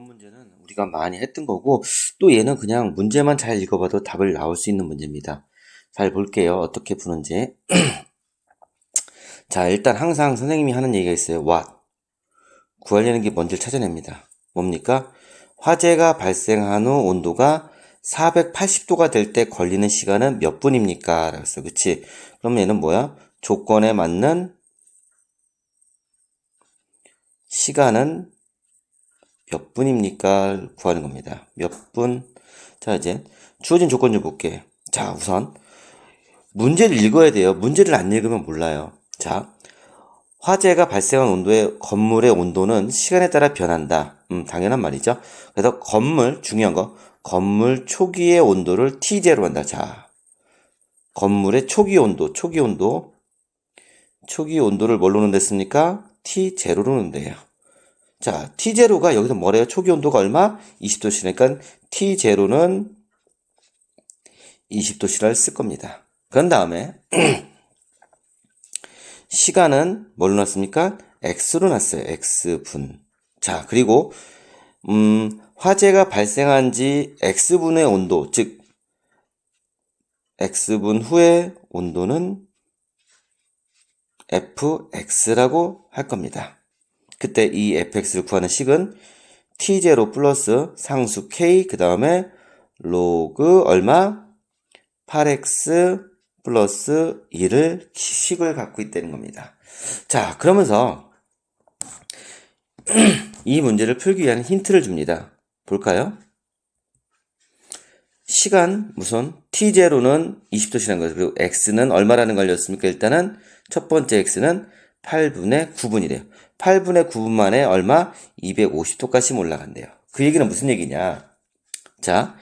문제는 우리가 많이 했던 거고 또 얘는 그냥 문제만 잘 읽어봐도 답을 나올 수 있는 문제입니다. 잘 볼게요. 어떻게 푸는지. 자, 일단 항상 선생님이 하는 얘기가 있어요. what. 구하려는 게 뭔지를 찾아냅니다. 뭡니까? 화재가 발생한 후 온도가 480도가 될 때 걸리는 시간은 몇 분입니까? 했어. 그치? 그럼 얘는 뭐야? 조건에 맞는 시간은 몇 분입니까? 구하는 겁니다. 몇 분? 자, 이제 주어진 조건 좀 볼게. 자, 우선 문제를 읽어야 돼요. 문제를 안 읽으면 몰라요. 자, 화재가 발생한 온도의 건물의 온도는 시간에 따라 변한다. 음, 당연한 말이죠. 그래서 건물 중요한 거 건물 초기의 온도를 T제로 한다. 자, 건물의 초기 온도, 초기 온도, 초기 온도를 뭘로 넣는댔습니까? T0로 넣는데요. 자, T0가 여기서 뭐래요? 초기 온도가 얼마? 20도씨니까 T0는 20도씨를 쓸 겁니다. 그런 다음에 시간은 뭘로 놨습니까? X로 놨어요. X분. 자, 그리고 음, 화재가 발생한 지 X분의 온도, 즉 X분 후의 온도는 fx라고 할 겁니다. 그때 이 fx를 구하는 식은 t0 플러스 상수 k 그 다음에 로그 얼마 8x 플러스 1을 식을 갖고 있다는 겁니다. 자 그러면서 이 문제를 풀기 위한 힌트를 줍니다. 볼까요? 시간 우선 t0는 20도시라는 거죠. 그리고 x는 얼마라는 걸 알렸습니까? 일단은 첫 번째 x는 8분의 9분이래요. 8분의 9분 만에 얼마? 250도까지 올라간대요. 그 얘기는 무슨 얘기냐? 자,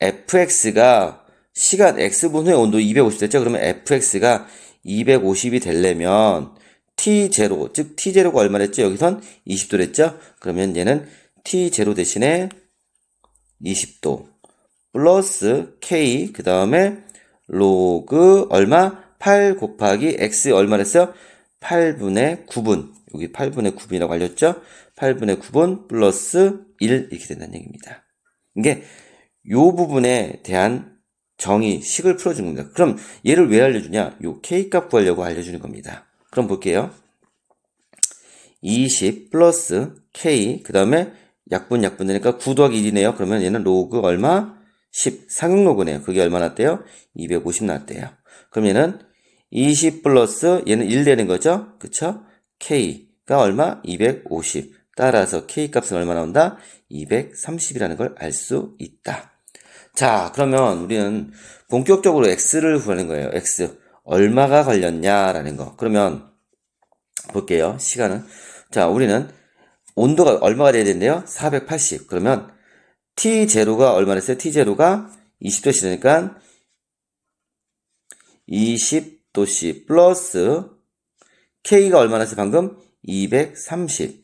fx가 시간 x분 후의 온도 250 됐죠? 그러면 fx가 250이 되려면 t0, 즉 t0가 얼마랬죠? 여기선 20도 랬죠? 그러면 얘는 t0 대신에 20도 플러스 k 그 다음에 로그 얼마? 8 곱하기 x 얼마랬어요? 8분의 9분 여기 8분의 9분이라고 알렸죠? 8분의 9분 플러스 1 이렇게 된다는 얘기입니다. 이게 요 부분에 대한 정의, 식을 풀어주는 겁니다. 그럼 얘를 왜 알려주냐? 요 k값 구하려고 알려주는 겁니다. 그럼 볼게요. 20 플러스 k 그 다음에 약분 약분 되니까 9 더하기 1이네요. 그러면 얘는 로그 얼마? 10 상용 로그네요. 그게 얼마 났대요? 250 났대요. 그럼 얘는 20 플러스 얘는 1 되는 거죠? 그쵸? k가 얼마? 250 따라서 k 값은 얼마 나온다? 230이라는 걸 알 수 있다. 자 그러면 우리는 본격적으로 x를 구하는 거예요. x 얼마가 걸렸냐라는 거. 그러면 볼게요. 시간은 자 우리는 온도가 얼마가 돼야 된대요? 480 그러면 T0가 얼마랬어요? T0가 20도씨니까 20 도씨 플러스 K가 얼마나어요 방금? 230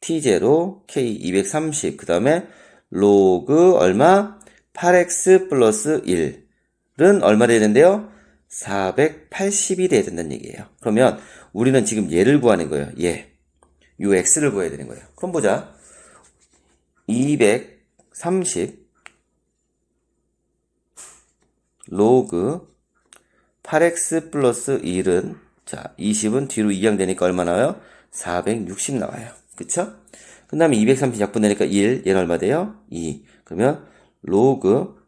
T0 K 230 그 다음에 로그 얼마? 8x 플러스 1은 얼마 돼야 된대요? 480이 돼야 된다는 얘기예요. 그러면 우리는 지금 얘를 구하는 거예요. 얘. 요 x를 구해야 되는 거예요. 그럼 보자. 230 로그 8x 플러스 1은 자 20은 뒤로 이양되니까 얼마 나와요? 460 나와요. 그쵸? 그 다음에 230 약분되니까 1 얘는 얼마 돼요? 2 그러면 로그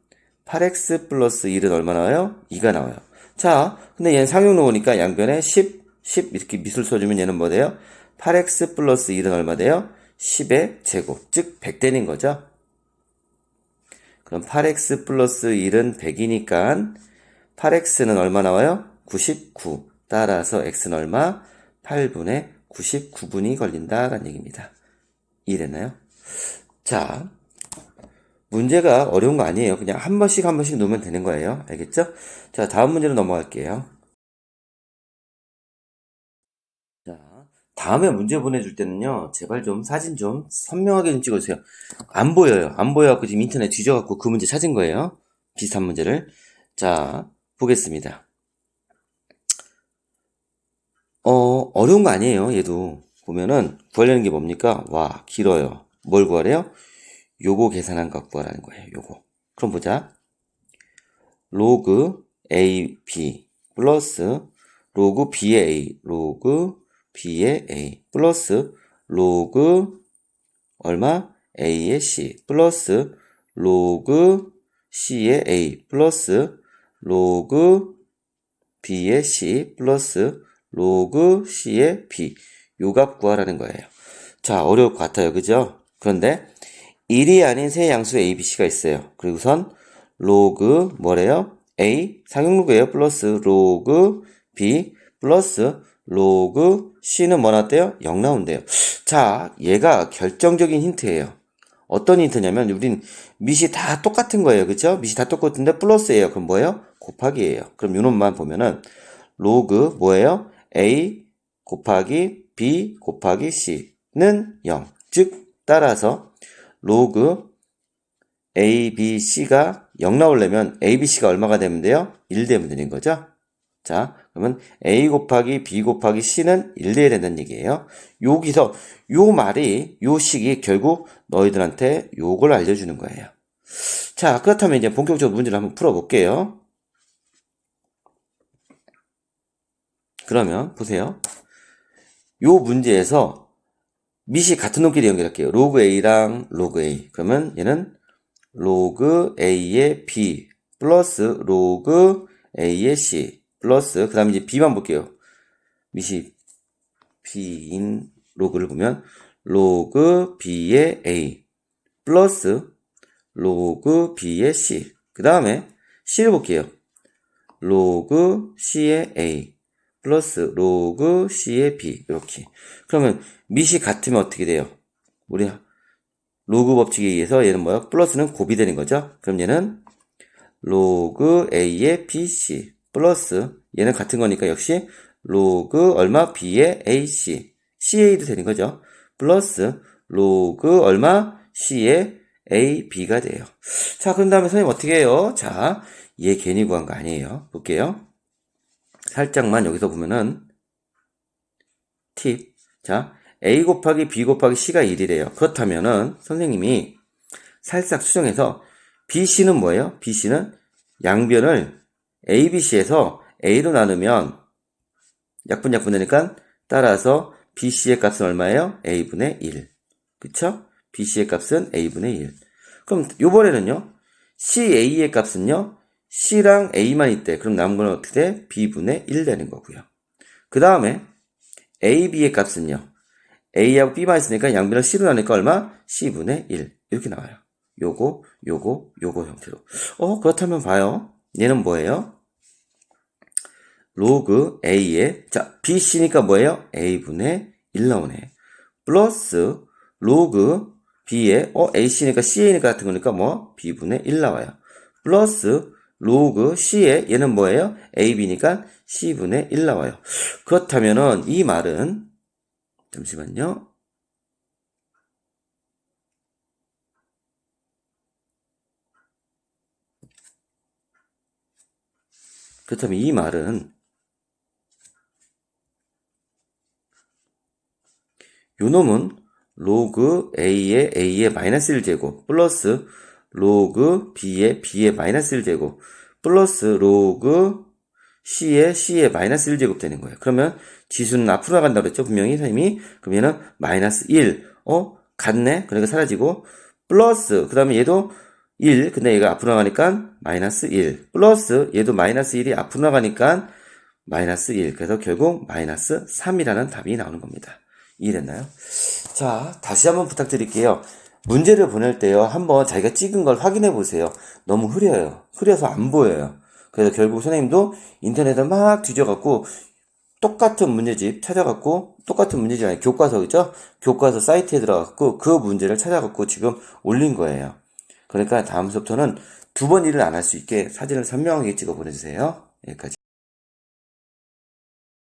8x 플러스 1은 얼마 나와요? 2가 나와요. 자 근데 얘는 상용 로우니까 양변에 10 10 이렇게 미술 써주면 얘는 뭐 돼요? 8x 플러스 1은 얼마 돼요? 10의 제곱, 즉 100되는 거죠. 그럼 8x 플러스 1은 100이니까 8x는 얼마 나와요? 99. 따라서 x는 얼마? 8분의 99분이 걸린다 라는 얘기입니다. 이해됐나요? 자, 문제가 어려운 거 아니에요. 그냥 한 번씩 한 번씩 놓으면 되는 거예요. 알겠죠? 자, 다음 문제로 넘어갈게요. 다음에 문제 보내줄 때는요, 제발 좀 사진 좀 선명하게 좀 찍어주세요. 안 보여요. 안 보여갖고 지금 인터넷 뒤져갖고 그 문제 찾은 거예요. 비슷한 문제를. 자, 보겠습니다. 어, 어려운 거 아니에요. 얘도. 보면은, 구하려는 게 뭡니까? 와, 길어요. 뭘 구하래요? 요거 계산한 것 구하라는 거예요. 요거. 그럼 보자. 로그 AB 플러스 로그 B의 A, 로그 B의 A 플러스 로그 얼마? A의 C 플러스 로그 C의 A 플러스 로그 B의 C 플러스 로그 C의 B 요값 구하라는 거예요. 자, 어려울 것 같아요. 그죠? 그런데 1이 아닌 세 양수 A, B, C가 있어요. 그리고선 로그 뭐래요? A 상용로그예요. 플러스 로그 B 플러스 로그 C는 뭐 나왔대요? 0 나온대요. 자, 얘가 결정적인 힌트예요. 어떤 힌트냐면 우린 밑이 다 똑같은 거예요. 그죠? 밑이 다 똑같은데 플러스예요. 그럼 뭐예요? 곱하기예요. 그럼 요놈만 보면은 로그 뭐예요? A 곱하기 B 곱하기 C는 0. 즉 따라서 로그 A, B, C가 0 나오려면 A, B, C가 얼마가 되면 돼요? 1 되면 되는 거죠. 자, 그러면 A 곱하기 B 곱하기 C는 1 돼야 된다는 얘기예요. 여기서 요 말이 요 식이 결국 너희들한테 요걸 알려주는 거예요. 자, 그렇다면 이제 본격적으로 문제를 한번 풀어볼게요. 그러면 보세요. 요 문제에서 밑이 같은 놈끼리 연결할게요. 로그 A랑 로그 A. 그러면 얘는 로그 A의 B 플러스 로그 A의 C 플러스 그 다음에 이제 B만 볼게요. 밑이 B인 로그를 보면 로그 B의 A 플러스 로그 B의 C 그 다음에 C를 볼게요. 로그 C의 A 플러스 로그 C의 B 이렇게 그러면 밑이 같으면 어떻게 돼요? 우리 로그 법칙에 의해서 얘는 뭐야? 플러스는 곱이 되는 거죠. 그럼 얘는 로그 A의 BC 플러스 얘는 같은 거니까 역시 로그 얼마 B의 AC CA도 되는 거죠. 플러스 로그 얼마 C의 AB가 돼요. 자, 그런 다음에 선생님 어떻게 해요? 자, 얘 괜히 구한 거 아니에요. 볼게요. 살짝만 여기서 보면은 팁. 자, A 곱하기 B 곱하기 C가 1이래요. 그렇다면은 선생님이 살짝 수정해서 BC는 뭐예요? BC는 양변을 ABC에서 A로 나누면 약분 약분 되니까 따라서 BC의 값은 얼마예요? A분의 1. 그쵸? BC의 값은 A분의 1. 그럼 요번에는요. CA의 값은요. C랑 A만 있대. 그럼 남은 건 어떻게 돼? B분의 1 되는 거고요. 그 다음에 AB의 값은요. A하고 B만 있으니까 양변을 C로 나니까 얼마? C분의 1. 이렇게 나와요. 요거, 요거, 요거 형태로. 어, 그렇다면 봐요. 얘는 뭐예요? 로그 A의, 자, BC니까 뭐예요? A분의 1 나오네. 플러스 로그 B의, 어, AC니까 CA니까 같은 거니까 뭐? B분의 1 나와요. 플러스 로그 C의, 얘는 뭐예요? AB니까 C분의 1 나와요. 그렇다면은 이 말은 잠시만요. 그렇다면 이 말은 요 놈은 로그 A의 A의 마이너스 1제곱 플러스 로그 B의 B의 마이너스 1제곱 플러스 로그 C의 C의 마이너스 1제곱 되는 거예요. 그러면 지수는 앞으로 나간다고 그랬죠. 분명히 선생님이. 얘는 마이너스 1. 어? 같네? 그러니까 사라지고 플러스 그 다음에 얘도 1. 근데 얘가 앞으로 나가니까 마이너스 1. 플러스 얘도 마이너스 1이 앞으로 나가니까 마이너스 1. 그래서 결국 마이너스 3이라는 답이 나오는 겁니다. 이해됐나요? 자, 다시 한번 부탁드릴게요. 문제를 보낼 때요. 한번 자기가 찍은 걸 확인해 보세요. 너무 흐려요. 흐려서 안 보여요. 그래서 결국 선생님도 인터넷을 막 뒤져갖고 똑같은 문제집 찾아갖고 똑같은 문제집 아니 교과서 그죠? 교과서 사이트에 들어갖고 그 문제를 찾아갖고 지금 올린 거예요. 그러니까 다음 수업부터는 두 번 일을 안 할 수 있게 사진을 선명하게 찍어 보내주세요. 여기까지.